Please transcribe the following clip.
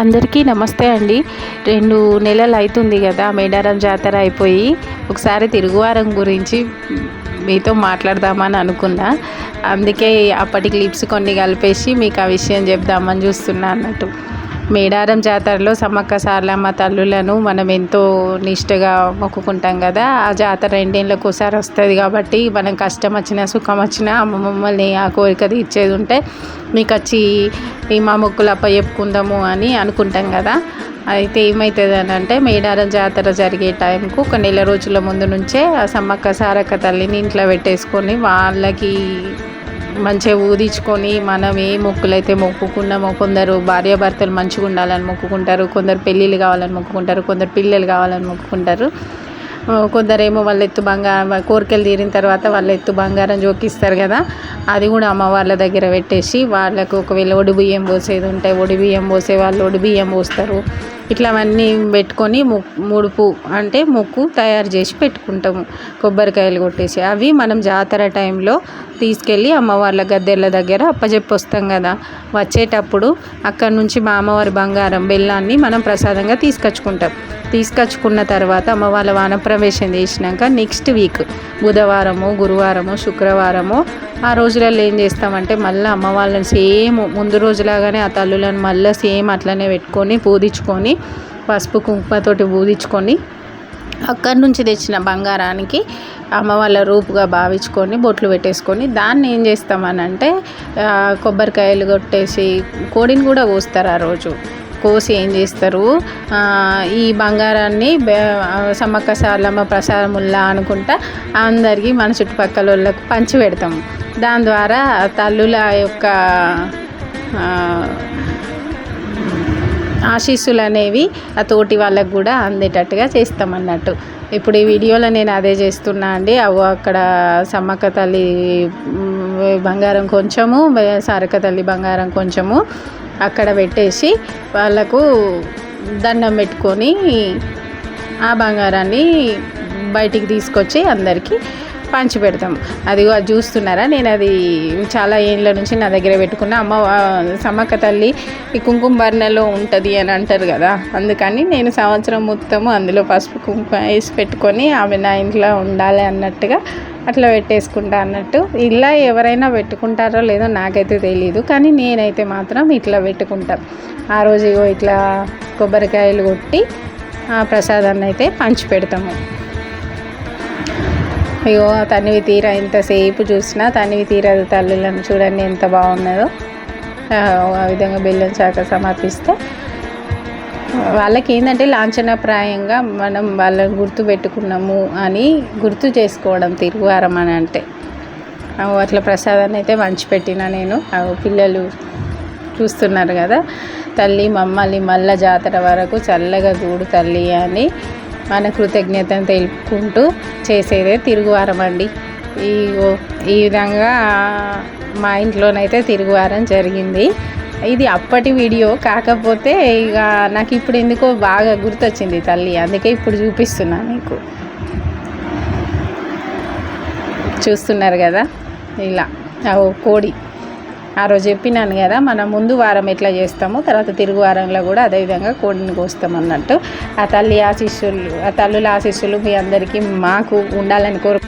అందరికీ నమస్తే అండి. రెండు నెలలు అవుతుంది కదా మేడారం జాతర అయిపోయి. ఒకసారి తిరుగువారం గురించి మీతో మాట్లాడదామని అనుకున్నా. అందుకే అప్పటి క్లిప్స్ కొన్ని కలిపేసి మీకు ఆ విషయం చెప్దామని చూస్తున్నా అన్నట్టు. మేడారం జాతరలో సమ్మక్క సారలమ్మ తల్లులను మనం ఎంతో నిష్టగా మొక్కుకుంటాం కదా. ఆ జాతర రెండేళ్ళకి ఒకసారి వస్తుంది కాబట్టి మనం కష్టం వచ్చినా సుఖం వచ్చినా అమ్మ మమ్మల్ని ఆ కోరిక తీర్చేది ఉంటే మీకు వచ్చి ఈ మా మొక్కులు అప్ప చెప్పుకుందాము అని అనుకుంటాం కదా. అయితే ఏమవుతుంది అని అంటే మేడారం జాతర జరిగే టైంకు ఒక నెల రోజుల ముందు నుంచే ఆ సమ్మక్క సారక్క తల్లిని ఇంట్లో పెట్టేసుకొని వాళ్ళకి మంచిగా ఊదించుకొని మనం ఏ మొక్కులైతే మొక్కుకున్నామో కొందరు భార్యాభర్తలు మంచిగా ఉండాలని మొక్కుకుంటారు కొందరు పెళ్ళిళ్ళు కావాలని మొక్కుకుంటారు కొందరు పిల్లలు కావాలని మొక్కుకుంటారు. కొందరేమో వాళ్ళ ఎత్తు బంగారం కోరికలు తీరిన తర్వాత వాళ్ళ ఎత్తు బంగారం జోకిస్తారు కదా అది కూడా అమ్మవార్ల దగ్గర పెట్టేసి వాళ్ళకు ఒకవేళ ఒడి బియ్యం పోసేది ఉంటే ఒడి బియ్యం పోసే వాళ్ళు ఒడి బియ్యం పోస్తారు. ఇట్లావన్నీ పెట్టుకొని ము ముడుపు అంటే ముక్కు తయారు చేసి పెట్టుకుంటాము. కొబ్బరికాయలు కొట్టేసి. అవి మనం జాతర టైంలో తీసుకెళ్ళి అమ్మవార్ల గద్దెల దగ్గర అప్పచెప్పి వస్తాం కదా. వచ్చేటప్పుడు అక్కడ నుంచి మా అమ్మవారి బంగారం బెల్లాన్ని మనం ప్రసాదంగా తీసుకొచ్చుకుంటాం. తీసుకొచ్చుకున్న తర్వాత అమ్మవార్ల వానప్రవేశం చేసినాక నెక్స్ట్ వీక్ బుధవారము గురువారము శుక్రవారము ఆ రోజులలో ఏం చేస్తామంటే మళ్ళీ అమ్మ వాళ్ళని సేమ్ ముందు రోజులాగానే ఆ తల్లులను మళ్ళీ సేమ్ అట్లనే పెట్టుకొని పూదించుకొని పసుపు కుంకుమతోటి ఊదించుకొని అక్కడి నుంచి తెచ్చిన బంగారానికి అమ్మ వాళ్ళ రూపుగా భావించుకొని బొట్లు పెట్టేసుకొని దాన్ని ఏం చేస్తామనంటే ఆ, కొబ్బరికాయలు కొట్టేసి కోడిని కూడా కోస్తారు ఆ రోజు. కోసి ఏం చేస్తారు? ఈ బంగారాన్ని సమ్మక్క సార్లమ్మ ప్రసాదముల్లా అనుకుంటా అందరికీ మన చుట్టుపక్కల వాళ్ళకు పంచి పెడతాము దాని ద్వారా తల్లుల యొక్క ఆశీస్సులు అనేవి ఆ తోటి వాళ్ళకు కూడా అందేటట్టుగా చేస్తామన్నట్టు. ఇప్పుడు ఈ వీడియోలో నేను అదే చేస్తున్నా అండి. అవు అక్కడ సమ్మక్క తల్లి బంగారం కొంచెము సారక తల్లి బంగారం కొంచెము అక్కడ పెట్టేసి వాళ్ళకు దండం పెట్టుకొని ఆ బంగారాన్ని బయటికి తీసుకొచ్చి అందరికీ పంచి పెడతాం. అది అది చూస్తున్నారా? నేను అది చాలా ఏళ్ళ నుంచి నా దగ్గర పెట్టుకున్న. అమ్మ సమ్మక్క తల్లి ఈ కుంకుమ భరణలో ఉంటుంది అని అంటారు కదా. అందుకని నేను సంవత్సరం మొత్తము అందులో పసుపు కుంకుమ వేసి పెట్టుకొని ఆమె నా ఇంట్లో ఉండాలి అన్నట్టుగా అట్లా పెట్టేసుకుంటా అన్నట్టు. ఇలా ఎవరైనా పెట్టుకుంటారో లేదో నాకైతే తెలియదు కానీ నేనైతే మాత్రం ఇట్లా పెట్టుకుంటాను ఆ రోజు ఇట్లా కొబ్బరికాయలు కొట్టి ఆ ప్రసాదాన్ని అయితే పంచి పెడతాము. అయ్యో తనివి తీర ఎంతసేపు చూసినా తనివి తీరదు తల్లులను చూడండి ఎంత బాగున్నదో. ఆ విధంగా బెల్లం శాఖ సమర్పిస్తే వాళ్ళకి ఏంటంటే లాంఛనప్రాయంగా మనం వాళ్ళని గుర్తు పెట్టుకున్నాము అని గుర్తు చేసుకోవడం తిరుగువారం అని అంటే. అట్లా ప్రసాదాన్ని అయితే పంచిపెట్టిన నేను. పిల్లలు చూస్తున్నారు కదా తల్లి మమ్మల్ని మళ్ళా జాతర వరకు చల్లగా చూడు తల్లి అని మన కృతజ్ఞతను తెలుపుకుంటూ చేసేదే తిరుగువారం అండి ఈ ఈ విధంగా మా ఇంట్లోనైతే తిరుగువారం జరిగింది. ఇది అప్పటి వీడియో కాకపోతే ఇక నాకు ఇప్పుడు ఎందుకో బాగా గుర్తొచ్చింది తల్లి అందుకే ఇప్పుడు చూపిస్తున్నాను మీకు. చూస్తున్నారు కదా? ఇలా ఓ కోడి. ఆ రోజు చెప్పినాను కదా మనం ముందు వారం ఎట్లా చేస్తామో తర్వాత తిరుగు వారంలో కూడా అదేవిధంగా కోడిని కోస్తాం అన్నట్టు. ఆ తల్లి ఆశీస్సులు ఆ తల్లుల ఆశీస్సులు మీ అందరికీ మాకు ఉండాలని కోరు